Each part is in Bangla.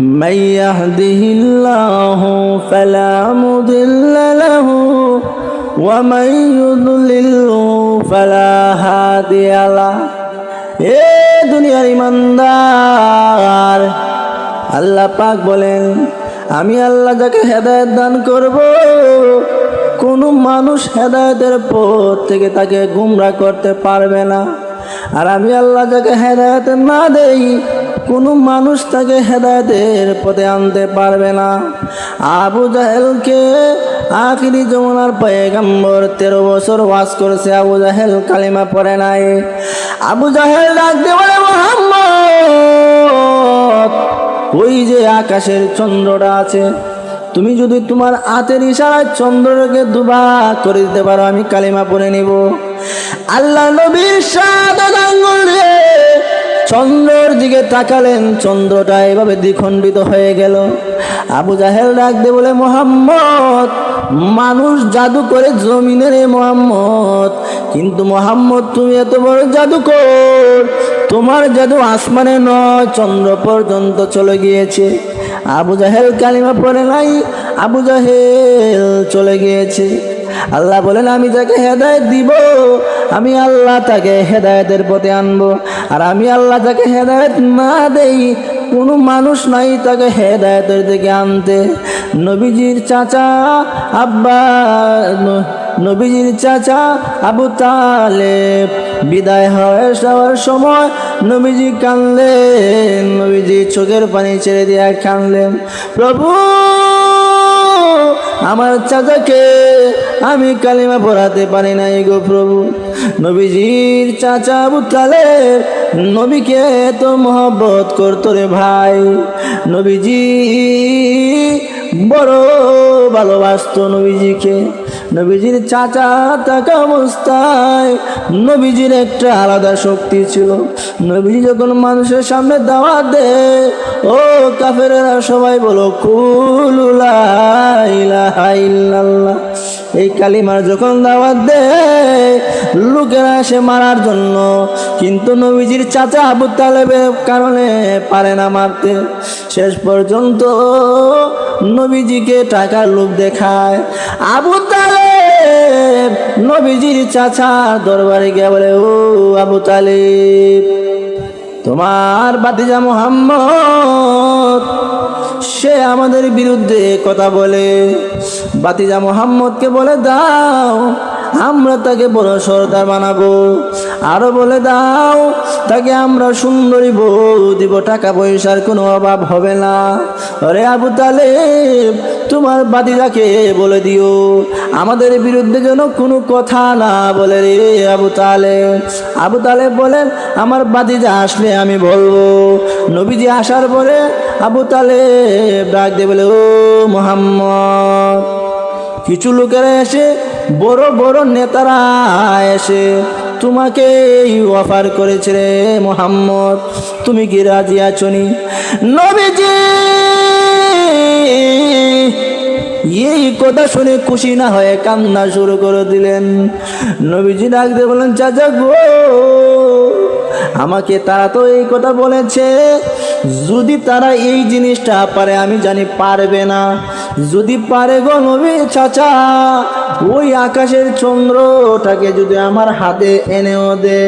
من يهده الله فلا مضل له ومن يضلله فلا هادي له এ দুনিয়ার ইমানদার আল্লাহ পাক বলেন আমি আল্লাহ যাকে হেদায়ত দান করব কোনো মানুষ হেদায়তের পথ থেকে তাকে গুমরা করতে পারবে না আর আমি আল্লাহ যাকে হেদায়ত না দেই কোনো মানুষ তাকে হেদায়তের পথে আনতে পারবে না। আবু জাহেলকে আখিরি যমুনার পয়গম্বর তেরো বছর ওয়াজ করেছে, আবু জাহেল কালিমা পড়ে নাই। আবু জাহেল ডাক দিয়ে বলে, মোহাম্মদ, ওই যে আকাশের চন্দ্রটা আছে, তুমি যদি তোমার হাতের ইশারায় চন্দ্রকে দুবা করে দিতে পারো, আমি কালিমা পড়ে নিব। আল্লাহ নবীর সাত আঙ্গুল চন্দ্রের দিকে তাকালেন, চন্দ্রটা এভাবে দ্বিখণ্ডিত হয়ে গেল। আবু জাহেল ডাক দে বলে, মোহাম্মদ, মানুষ জাদু করে জমিনের এ মোহাম্মদ। কিন্তু মোহাম্মদ, তুমি এত বড় জাদুকর। তোমার জাদু আসমানে নয়, চন্দ্র পর্যন্ত চলে গিয়েছে। আবু জাহেল কালিমা পড়ে নাই, আবু জাহেল চলে গিয়েছে। আল্লাহ বলেন, আমি যাকে হেদায়ত দিব, আমি আল্লাহ তাকে হেদায়তের পথে আনব। আর আমি আল্লাহ তাকে হেদায়ত না দেই, কোনো মানুষ নাই তাকে হেদায়তের দিকে আনতে। নবীজির চাচা আব্বা নবীজির চাচা আবু তালেব, বিদায় হয়ে যাওয়ার সময় নবীজি কানলেন নবীজি চোখের পানি ছেড়ে দিয়ে কানলেন প্রভু আমার চাচাকে আমি কালিমা পড়াতে পারি নাই গো প্রভু। নবীজির চাচা বুথালে নবীকে তো মহব্বত করতো রে ভাই। নবীজি বড় ভালোবাসত নবীজিকে। নবীজির চাচা থাকা অবস্থায় নবীজির একটা আলাদা শক্তি ছিল। নবীজি যখন মানুষের সামনে দাওয়াত দে ও কাফেরেরা সবাই বলো কুলুল্লাহ এই কালিমার যখন দাওয়াত দেয়, লোকেরা আসে মারার জন্য। কিন্তু নবীজির চাচা আবু তালেবের কারণে পারে না মারতে। শেষ পর্যন্ত নবীজিকে টাকার লোভ দেখায়। আবু তালেব নবীজির চাচা দরবারে গিয়ে বলে, ও আবু তালেব, তোমার বাতিজা মোহাম্মদ, সে আমাদের বিরুদ্ধে কথা বলে। বাতিজা মোহাম্মদকে বলে, দাও, আমরা তাকে বড় সর্দার বানাবো। আরও বলে দাও, তাকে আমরা সুন্দরী বউ দিব, টাকা পয়সার কোনো অভাব হবে না। আরে আবু তালেব, তোমার বাতিজাকে বলে দিও, আমাদের বিরুদ্ধে যেন কোনো কথা না বলে রে আবু তালেব। আবু তালেব বলেন, আমার বাতিজা আসলে আমি বলব। নবীজি আসার পরে আবু তালেব ডাক দিয়ে বলে, ও মোহাম্মদ। কিছু লোকেরা এসে বড় বড় নেতারা এসে তোমাকে অফার করেছে রে মোহাম্মদ। তুমি কি রাজি আছো নি? নবীজি! এই কথা শুনে খুশি না হয়ে কান্না শুরু করে দিলেন। নবীজি ডাক দিয়ে বলেন চাচা গো, আমাকে তারা তো এই কথা বলেছে। যদি তারা এই জিনিসটা পারে, আমি জানি পারবে না। যদি পারে গো নবী চাচা ওই আকাশের চন্দ্রটাকে যদি আমার হাতে এনেও দে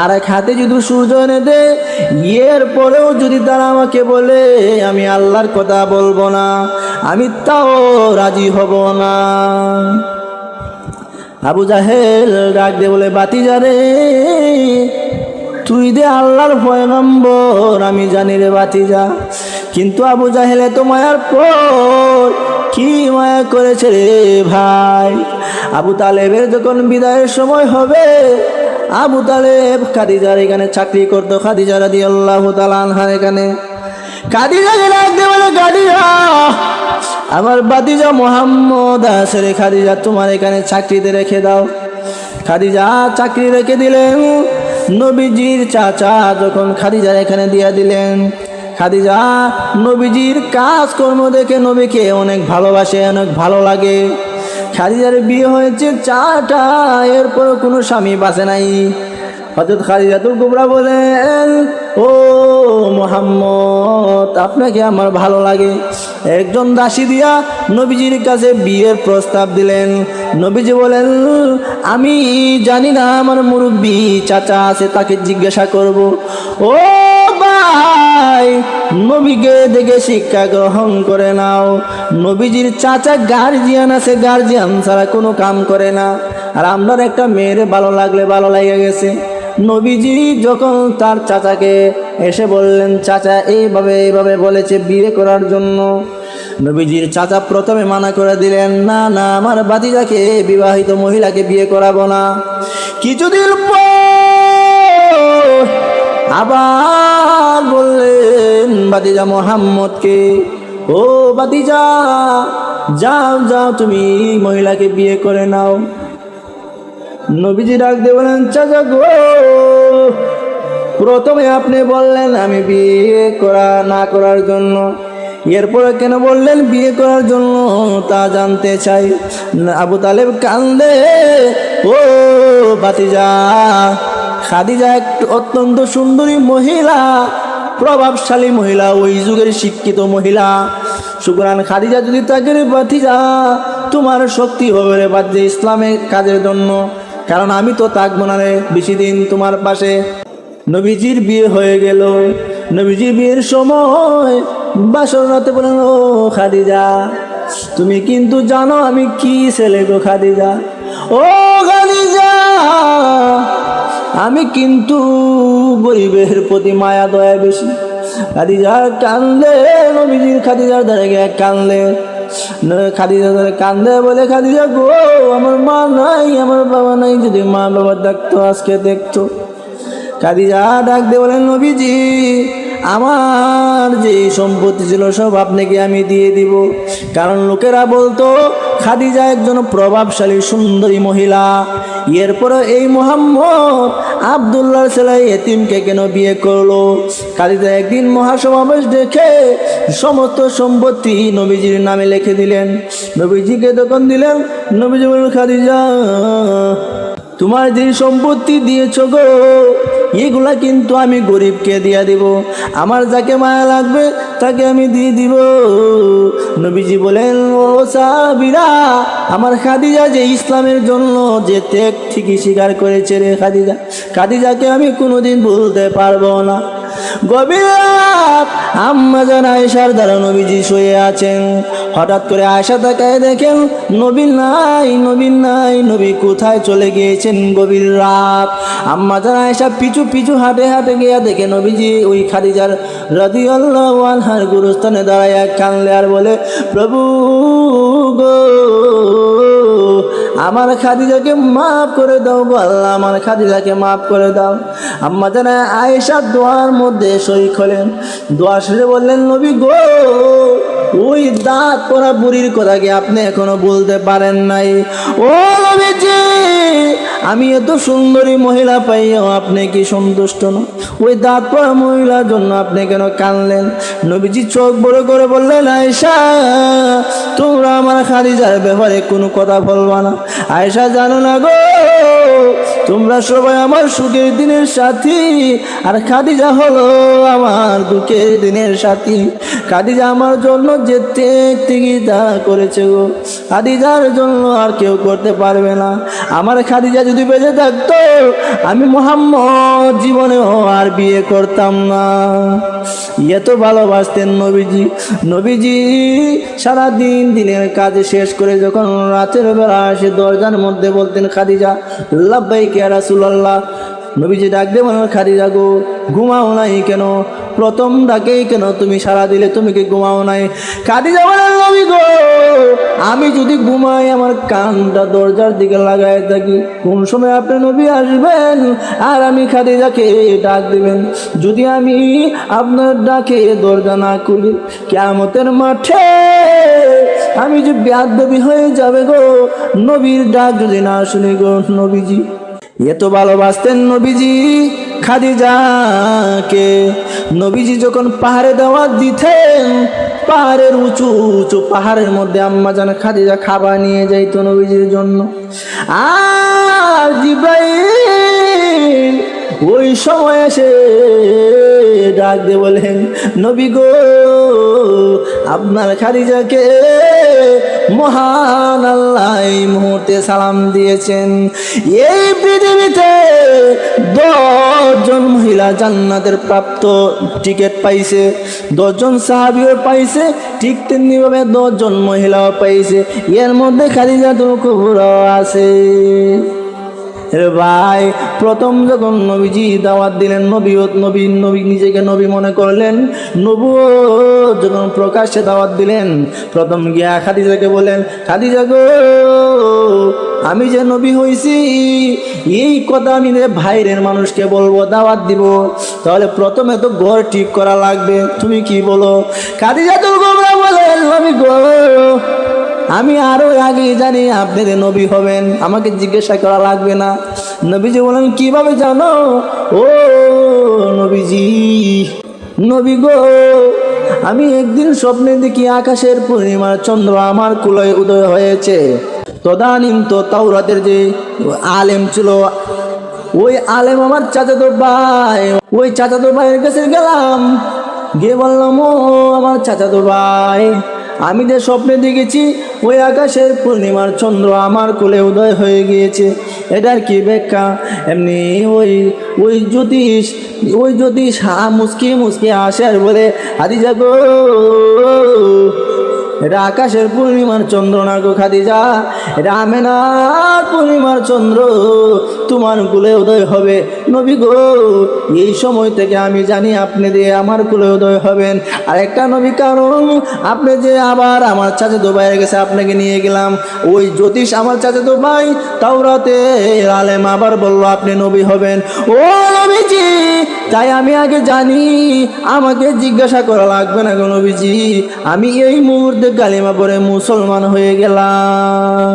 আর এক হাতে যদি সূর্য এনে দে এর পরেও যদি তারা আমাকে বলে, আমি আল্লাহর কথা বলব না, আমি তাও রাজি হব না। আবু জাহেল ডাক দে বলে বাতি যারে তুই দে আল্লাহর পয়গম্বর, আমি জানি রে বাতি যা কিন্তু আবু জাহেলে তো মায়ার পর কি মায়া করেছে রে ভাই? আবু তালেবের যখন বিদায়ের সময় হবে, আবু তালেব খাদিজার এখানে চাকরি করতো, খাদিজা রাদি আল্লাহ তালানহার এখানে। খাদিজাকে ডাক দে বলে, খাদিজা, আমার বাতিজা মোহাম্মদ আসরে খাদিজা, তোমার এখানে চাকরিতে রেখে দাও। খাদিজা চাকরি রেখে দিলেন, নবীজির চাচা যখন খাদিজার এখানে দিয়ে দিলেন খাদিজা, নবীজির কাজকর্ম দেখে নবীকে অনেক ভালোবাসে, অনেক ভালো লাগে। খাদিজার বিয়ে হয়েছে চারটা এরপর কোনো স্বামী বাঁচে নাই। হজরত খাদিজাতুল কুবরা বলেন, ও মোহাম্মদ, আপনাকে আমার ভালো লাগে। একজন দাসী দিয়া নবীজির কাছে বিয়ের প্রস্তাব দিলেন। নবীজি বলেন, আমি জানি না, আমার মুরব্বী চাচা আছে, তাকে জিজ্ঞাসা করব। ও ভাই নবীকে দেখে শিক্ষা গ্রহণ করে নাও। নবীজির চাচা গার্জিয়ান আছে গার্জিয়ান ছাড়া কোনো কাম করে না। আর আপনার একটা মেয়ের ভালো লাগলে ভালো লাগে গেছে। নবীজি যখন তার চাচাকে এসে বললেন, চাচা, এইভাবে এইভাবে বলেছে বিয়ে করার জন্য। নবীজির চাচা প্রথমে মানা করে দিলেন, না না, আমার বাতিজাকে বিবাহিত মহিলাকে বিয়ে করাবো না। কিছুদিন পর আবার বাতিজা মোহাম্মদকে, ও বাতিজা যাও যাও, তুমি মহিলাকে বিয়ে করে নাও। নবীজি ডাক দিয়ে বলেন, চাচা প্রথমে আপনি বললেন আমি বিয়ে করা, না করার জন্য। এরপরে কেন বললেন বিয়ে করার জন্য, তা জানতে চাই। আবু তালেব কান্দে, ও বাতিজা খাদিজা এক অত্যন্ত সুন্দরী মহিলা প্রভাবশালী মহিলা, ওই যুগের শিক্ষিত মহিলা। সুতরাং খাদিজা যদি তাকে বাতিজা তোমার শক্তি হবে রে বাদ্যে ইসলামের কাজের জন্য। কারণ আমি তো থাকব না রে, বেশি দিন তোমার পাশে। নবীজির বিয়ে হয়ে গেল। নবীজির বিয়ের সময় বাসর বলেন ও খাদিজা, তুমি কিন্তু জানো আমি কি ছেলে গো খাদিজা? ও খাদিজা আমি কিন্তু গরিবের প্রতি মায়া, দয়া বেশি। খাদিজা কান্দে নবীজির খাদিজার দ্বারা গিয়ে কান্দে খাদিজা ধরে কান্দে বলে, খাদিজা গো, আমার মা নাই, আমার বাবা নাই। যদি মা বাবা দেখতো আজকে দেখতো। খাদিজা ডাক দিয়ে বলেন, নবীজি, আমার যে সম্পত্তি ছিল, সব আপনাকে আমি দিয়ে দিব। কারণ লোকেরা বলতো, খাদিজা একজন প্রভাবশালী, সুন্দরী মহিলা। এরপরে এই মোহাম্মদ আবদুল্লাহ ছেলে এতিমকে কেন বিয়ে করল? কালিতে একদিন মহাসমাবেশ দেখে সমস্ত সম্পত্তি নবীজির নামে লিখে দিলেন। নবীজিকে দোকান দিলেন, নবীজি বললেন, খাদিজা তোমার যে সম্পত্তি দিয়েছ গো, এগুলা কিন্তু আমি গরিবকে দিয়ে দিব। আমার যাকে মায়া লাগবে, তাকে আমি দিয়ে দিব। নবীজি বলেন, ও সাবিরা আমার খাদিজা যে ইসলামের জন্য যে ত্যাগ ঠিকই স্বীকার করেছে রে খাদিজা, খাদিজাকে আমি কোনোদিন ভুলতে পারব না। গভীর আম্মা জান আয়েশার দ্বারা নবীজি শুয়ে আছেন। হঠাৎ করে আয়সা তাকায় দেখেন নবী নাই নবী নাই, নবী কোথায় চলে গিয়েছেন গভীর রাত। আম্মা জান আয়েশা পিছু পিছু হাঁটে হাঁটে গিয়া দেখে নবীজি ওই খাদিজার রাদি আল্লাহ আনহার গুরুস্থানে দাঁড়ায় কানলে আর বলে, প্রভু গো আমার খাদিজাকে মাফ করে দাও গো আল্লাহ আমার খাদিজাকে মাফ করে দাও। আম্মা জানা আয়েশা দোয়ার মধ্যে সই খোলেন দোয়া সেরে বললেন, নবী গো, ওই দাঁত পরা বুড়ির কথা কি আপনি এখনও বলতে পারেন নাই। ও নবীজি! আমি এত সুন্দরী মহিলা, পাইও আপনি কি সন্তুষ্ট না ওই দাঁত পরা মহিলার জন্য আপনি কেন কানলেন নবীজি চোখ বড় করে বললেন, আয়েশা, তোমরা আমার খাদিজার ব্যাপারে কোনো কথা বলবা না। আয়েশা, জানো না গো, তোমরা সবাই আমার সুখের দিনের সাথী, আর খাদিজা হলো আমার দুঃখের দিনের সাথী। খাদিজা আমার জন্য যে ত্যাগ ত্যাগিতা করেছে গো। খাদিজার জন্য আর কেউ করতে পারবে না। আমার খাদিজা যদি বেঁচে থাকতো, আমি মোহাম্মদ জীবনেও আর বিয়ে করতাম না। এত ভালোবাসতেন নবীজি। নবীজি সারাদিন দিনের কাজ শেষ করে যখন রাতের বেলা আসে দরজার মধ্যে বলতেন, খাদিজা লাব্বাই কে রাসুলাল্লাহ। নবীজি ডাক দেবেন খাদিজা গো ঘুমাও নাই কেন? প্রথম ডাকেই কেন তুমি সারা দিলে? তুমি কি ঘুমাও নাই? বলেন, নবী গো, আমি যদি ঘুমাই, আমার কানটা দরজার দিকে লাগায় থাকি। কোন সময় আপনি নবী আসবেন আর আমি খাদিজাকে ডাক দিবেন? যদি আমি আপনার ডাকে দরজা না খুলি কেমতের মাঠে আমি যে ব্যাধবি হয়ে যাবে গো, নবীর ডাক যদি না শুনি গো নবীজি। এত ভালোবাসতেন নবীজি খাদিজাকে নবীজি যখন পাহাড়ে দেওয়া দিতেন, পাহাড়ের উঁচু উঁচু পাহাড়ের মধ্যে আম্মা জান খাদিজা খাবার নিয়ে যাইতো নবীজির জন্য। আর জিব্রাইল ওই সময় এসে ডাক দিয়ে বলেন নবী গো, আপনার খাদিজাকে মহান আল্লাহ মুহূর্তে সালাম দিয়েছেন। এই পৃথিবীতে দশজন মহিলা জান্নাতের প্রাপ্ত টিকিট পাইছে, দশজন সাহাবিও পাইছে, ঠিক তেমনিভাবে দশজন মহিলাও পাইছে। এর মধ্যে খাদিজাতুল কুবরা আছে। রে ভাই প্রথম যখন নবীজি দাওয়াত দিলেন নবী নবী নবী নিজেকে নবী মনে করলেন। নবু যখন প্রকাশ্যে দাওয়াত দিলেন, প্রথম গিয়া খাদিজাকে বলেন খাদিজা গো, আমি যে নবী হইছি, এই কথা আমি যে ভাইরের মানুষকে বলব, দাওয়াত দিব, তাহলে প্রথমে তো ঘর ঠিক করা লাগবে, তুমি কি বলো? খাদিজা তো গোমরা বলেন গো, আমি আরও আগে জানি আপনি নবী হবেন, আমাকে জিজ্ঞাসা করা লাগবে না। নবীজি বলেন, কীভাবে জানো? ও নবীজি, নবী গো, আমি একদিন স্বপ্নে দেখি আকাশের পূর্ণিমার চন্দ্র আমার কুলয় উদয় হয়েছে। তদানীম তো তাওরাতের যে আলেম ছিল, ওই আলেম আমার চাচাতো ভাই, ওই চাচাতো ভাইয়ের কাছে গেলাম। গিয়ে বললাম, ও আমার চাচাতো ভাই আমি যে স্বপ্নে দেখেছি, ওই আকাশের পূর্ণিমার চন্দ্র আমার কোলে উদয় হয়ে গিয়েছে। এটার কি ব্যাখ্যা? এমনি ওই ওই জ্যোতিষ ওই জ্যোতিষ হা মুসকি মুসকি আসে আর বলে, আদি যাগো এটা আকাশের পূর্ণিমার চন্দ্র না গো খাদিজা? এটা আমেনার পূর্ণিমার চন্দ্র। তোমার কুলে উদয় হবে। নবী গো, এই সময় থেকে আমি জানি আপনি দিয়ে আমার কুলে উদয় হবেন। আর একটা নবী কারণ, আপনি যে আবার আমার চাচা তো বাইরে গেছে, আপনাকে নিয়ে গেলাম। ওই জ্যোতিষ আমার চাচা ভাই তাওরাতে আলেম আবার বলল, আপনি নবী হবেন। ও নবীজি তাই আমি আগে জানি, আমাকে জিজ্ঞাসা করা লাগবে না কোনো বিজি আমি এই মুহূর্তে গালিমা পরে মুসলমান হয়ে গেলাম।